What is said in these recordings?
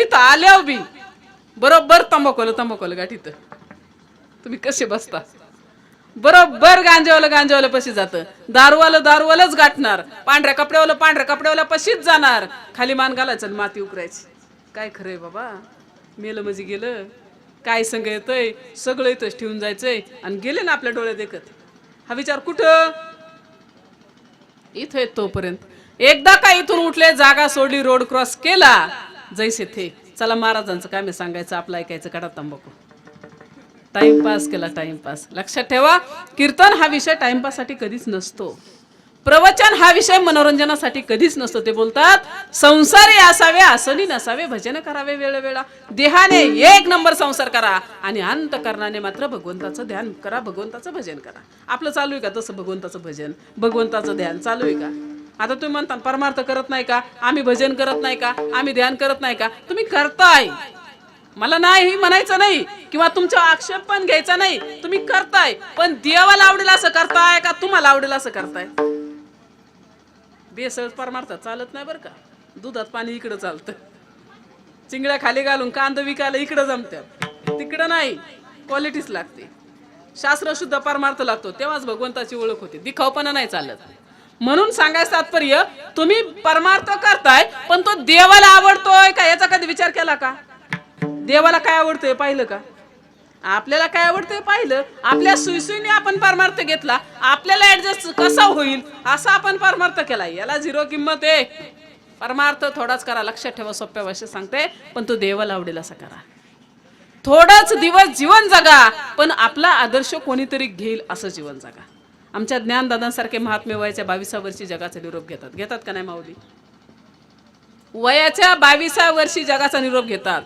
इथं आल्या बी. बरोबर तंबाखोला गाठ इथं. तुम्ही कसे बसता? बरोबर गांजेवालं गांजेवालं पशी जातं. दारूवालं दारूवालंच गाठणार. पांढऱ्या कपड्यावालं पांढऱ्या कपड्यावाला पशीच जाणार. खाली मान घालायचं माती उकरायची. काय खरंय बाबा? मेलं म्हणजे गेलं. काय संग येतंय? सगळं इथंच ठेवून जायचंय. आणि गेले ना आपल्या डोळ्यात देखत हा विचार कुठं? इथं येत तोपर्यंत एकदा का इथून उठले जागा सोडली रोड क्रॉस केला जैसे थे चला महाराजांचं काय मी सांगायचं आपलं ऐकायचं काढा तंबाखू. टाइमपास केला टाइमपास लक्षात ठेवा कीर्तन हा विषय टाइमपाससाठी कधीच नसतो. प्रवचन हा विषय मनोरंजनासाठी कधीच नसतो ते बोलतात संसारी असावे आसनी नसावे भजन करावे वेळोवेळा. देहाने एक नंबर संसार करा आणि अंतकरणाने मात्र भगवंताचं ध्यान करा भगवंताचं भजन करा. आपलं चालू आहे का तसं भगवंताचं भजन? भगवंताचं ध्यान चालू आहे का? आता तुम्ही म्हणता परमार्थ करत नाही का? आम्ही भजन करत नाही का? आम्ही ध्यान करत नाही का? तुम्ही करताय. मला नाही म्हणायचं नाही. किंवा तुमचा आक्षेप पण घ्यायचा नाही. तुम्ही करताय. पण देवाला आवडेल असं करताय का तुम्हाला आवडेल असं करताय? बेसळ परमार्थ चालत नाही बरं का? दुधात पाणी इकडं चालतं. चिंगड्या खाली घालून कांदा विकायला इकडं जमतात तिकडं नाही. क्वालिटीच लागते. शास्त्र शुद्ध परमार्थ लागतो. तेव्हाच भगवंताची ओळख होते. दिखावपणा नाही चालत. म्हणून सांगायचं तात्पर्य तुम्ही परमार्थ करताय पण तो देवाला आवडतोय का? याचा कधी विचार केला का? देवाला काय आवडतंय पाहिलं का? आपल्याला काय आवडतंय पाहिलं? आपल्या सुईसुईने आपण परमार्थ घेतला. आपल्याला ऍडजस्ट कसा होईल? असा आपण परमार्थ केला. याला झिरो किंमत आहे. परमार्थ थोडाच करा. लक्षात ठेवा सोप्या भाषेत सांगते. पण तो देवाला आवडेल असा करा. थोडाच दिवस जीवन जगा पण आपला आदर्श कोणीतरी घेईल असं जीवन जगा. आमच्या ज्ञानदादांसारखे महात्मे वयाच्या बावीसा वर्षी जगाचा निरोप घेतात. घेतात का नाही माऊली? वयाच्या बावीसा वर्षी जगाचा निरोप घेतात.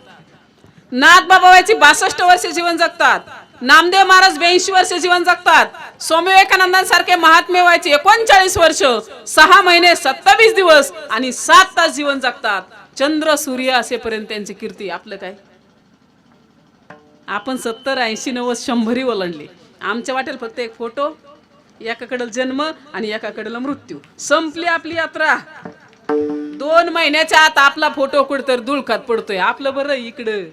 नाथ बाबा वयाची बासष्ट वर्ष जीवन जगतात. नामदेव महाराज ब्याऐंशी वर्ष जीवन जगतात. स्वामी विवेकानंदांसारखे महात्मे वयाचे एकोणचाळीस वर्ष सहा महिने सत्तावीस दिवस आणि सात तास जीवन जगतात. चंद्र सूर्य असेपर्यंत त्यांची कीर्ती. आपलं काय? आपण सत्तर ऐंशी नव्वद शंभरी ओलांडली. आमच्या वाटेल फक्त एक फोटो एकाकडं जन्म आणि एकाकडलं मृत्यू. संपली आपली यात्रा. दोन महिन्याच्या आत आपला फोटो कुठतर धुळखात पडतोय. आपलं बरं इकडं.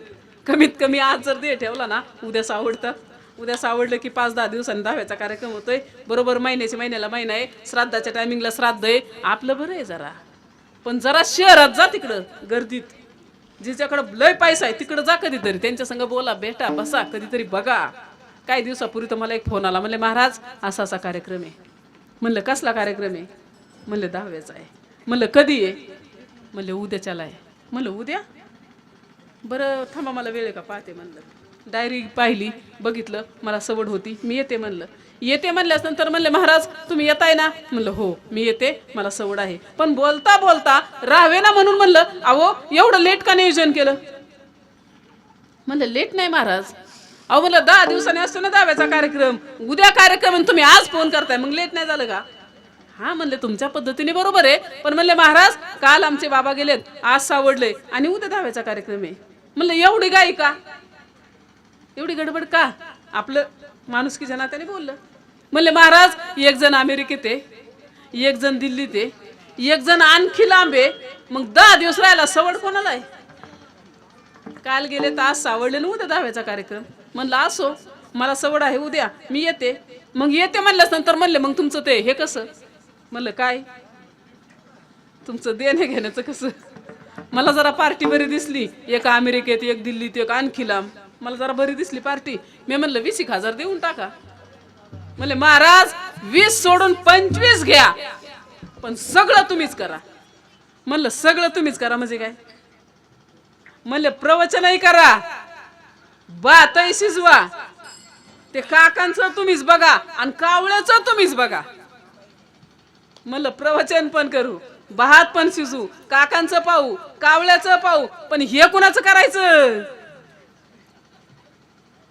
कमीत कमी आज जर दे ठेवला ना उद्या सावडतात उद्या सावडलं की पाच दहा दिवसांनी दहाव्याचा कार्यक्रम होतोय. बरोबर महिन्याच्या महिन्याला महिना आहे. श्राद्धाच्या टायमिंगला श्राद्ध आहे. आपलं बरं आहे जरा. पण जरा शहरात जा तिकडं गर्दीत. जिच्याकडं लय पैसा आहे तिकडं जा कधीतरी. त्यांच्या संग बोला भेटा बसा कधीतरी बघा. काही दिवसापूर्वी तर मला एक फोन आला. म्हणले महाराज असा असा कार्यक्रम आहे. म्हणलं कसला कार्यक्रम आहे? म्हणलं दहाव्याचा आहे. म्हणलं कधी आहे? म्हणलं उद्याच्याला आहे. म्हणलं उद्या? बरं थांबा मला वेळ का? पाहते म्हणलं. डायरी पाहिली बघितलं मला सवड होती मी येते म्हणलं. येते म्हणल्यानंतर म्हणले महाराज तुम्ही येताय ना? म्हणलं हो मी येते मला सवड आहे. पण बोलता बोलता राहावे ना म्हणून म्हणलं अहो एवढं लेट का नियोजन केलं? म्हणलं लेट नाही महाराज. अहो म्हणलं दहा दिवसांनी असतो ना दहाव्याचा कार्यक्रम. उद्या कार्यक्रम आणि तुम्ही आज फोन करताय. मग लेट नाही झालं का? हा म्हणले तुमच्या पद्धतीने बरोबर आहे. पण म्हणले महाराज काल आमचे बाबा गेलेत आज सावडले. आणि उद्या दहाव्याचा कार्यक्रम आहे. म्हणलं एवढी गाई का? एवढी गडबड का? आपलं माणुसकीच्या नात्याने बोललं. म्हणले महाराज एक जण अमेरिकेत आहे. एक जण दिल्लीत आहे. एक जण आणखी लांब आहे. मग दहा दिवस राहिला सवड कोणाला आहे? काल गेले तर आज सावडले ना उद्या दहाव्याचा कार्यक्रम. म्हणलं असो मला सवड आहे उद्या मी येते. मग येते म्हणल्यास नंतर म्हणले मग तुमचं ते हे कसं? म्हणलं काय? तुमचं देणे घेण्याचं कसं? मला जरा पार्टी बरी दिसली एक अमेरिकेत एक दिल्लीत एक आणखी लांब. मला जरा बरी दिसली पार्टी. मी म्हणलं वीस एक हजार देऊन टाका. म्हणले महाराज वीस सोडून पंचवीस घ्या पण सगळं तुम्हीच करा. म्हणलं सगळं तुम्हीच करा म्हणजे काय? म्हणले प्रवचनही करा बातही शिजवा. ते काकांचं तुम्हीच बघा आणि कावळ्याचं तुम्हीच बघा. म्हणलं प्रवचन पण करू बहात पण शिजू काकांचं पाहू कावळ्याचं पाहू पण हे कुणाचं करायचं?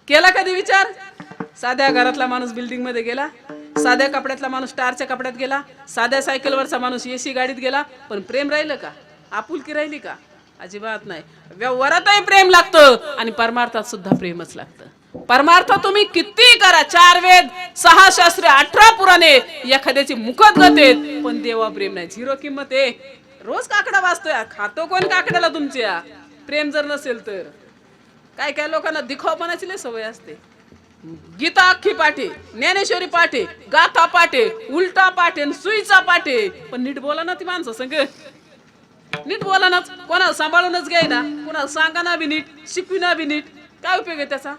केला कधी विचार? साध्या घरातला माणूस बिल्डिंगमध्ये गेला साध्या कपड्यातला माणूस स्टारच्या कपड्यात गेला साध्या सायकलवरचा माणूस एसी गाडीत गेला पण प्रेम राहिलं का? आपुलकी राहिली का? अजिबात नाही. व्यवहारातही प्रेम लागतं आणि परमार्थात सुद्धा प्रेमच लागतं. परमार्थ तुम्ही किती करा. चार वेद सहा शास्त्र अठरा पुराणे. एखाद्याची मुखत गतेत पण देवा प्रेम नाही. झिरो किंमत आहे रोज काकडा वाचतोय. खातो कोण काकड्याला तुमच्या? प्रेम जर नसेल तर. काय काय लोकांना दिखावपणाची लय सवय असते. गीता अख्खी पाठे ज्ञानेश्वरी पाठे गाथा पाठे उलटा पाठे आणि सुईचा पाठे. पण नीट बोला ना ती माणसं संग. नीट बोला ना कोणाला सांभाळूनच घ्याय ना कोणाला सांगा ना बी नीट शिकविना बी नीट. काय उपयोग आहे त्याचा?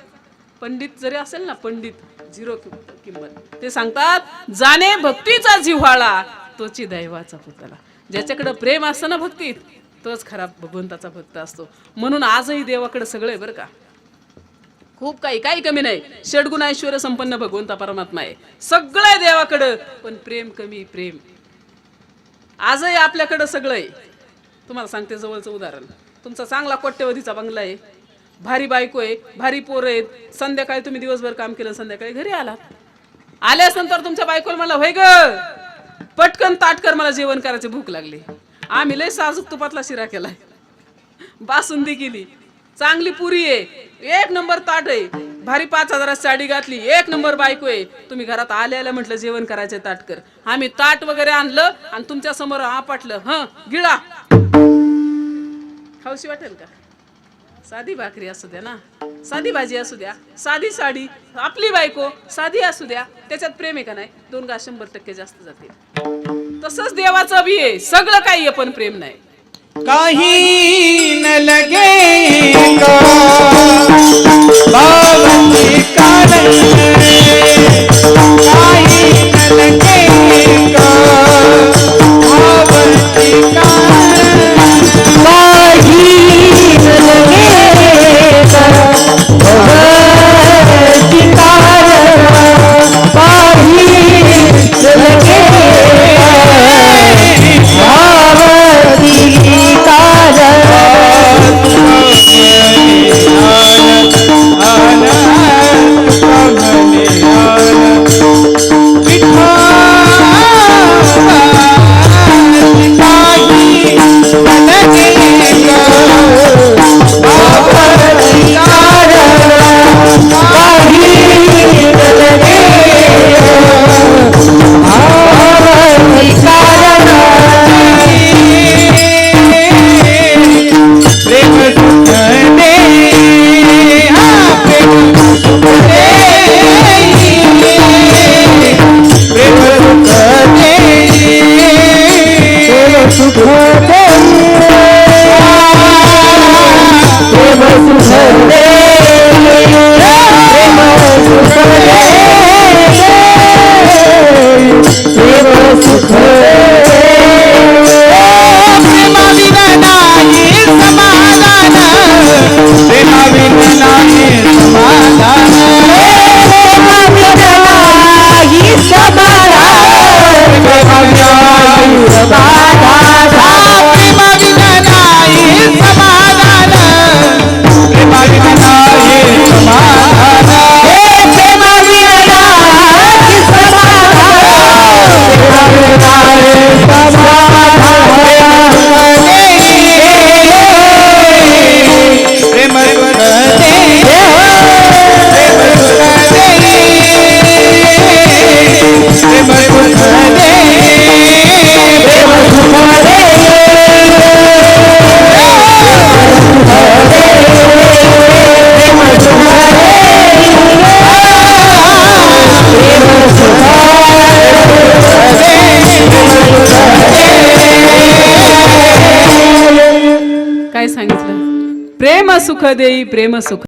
पंडित जरी असेल ना पंडित झिरो किंमत. ते सांगतात जाणे भक्तीचा जिव्हाळा तोची दैवाचा पुतळा. ज्याच्याकडे प्रेम असतं ना भक्तीत तोच खरा भगवंताचा भक्त असतो. म्हणून आजही देवाकडे सगळं आहे बरं का. खूप काही काही कमी नाही. षडगुण ऐश्वर संपन्न भगवंता परमात्मा आहे. सगळं आहे देवाकडं पण प्रेम कमी प्रेम. आजही आपल्याकडं सगळं आहे. तुम्हाला सांगते जवळचं उदाहरण. तुमचा चांगला कोट्यवधीचा बंगला आहे. भारी बायको आहे भारी पोरं आहेत. संध्याकाळी तुम्ही दिवसभर काम केलं संध्याकाळी घरी आलात आल्यानंतर तुमच्या बायकोला मला होय ग पटकन ताटकर मला जेवण करायची भूक लागली. आम्ही लय साजूक तुपातला शिरा केलाय. बासुंदी केली. चांगली पुरी आहे. एक नंबर ताट आहे. भारी पाच हजारात साडी घातली. एक नंबर बायको आहे. तुम्ही घरात आले आल्या म्हटलं जेवण करायचे ताटकर आम्ही ताट वगैरे आणलं आणि तुमच्यासमोर आपटलं. ह गिळा. खाऊशी वाटेल का? साधी भाकरी असू द्या ना. साधी भाजी असू द्या साधी साडी आपली बायको साधी असू द्या. त्याच्यात प्रेम आहे का नाही? दोन गा शंभर टक्के जास्त जातील. तसंच देवाचं बी आहे. सगळं काही आहे पण प्रेम नाही. काही न लगेगा काय सांगितलं प्रेम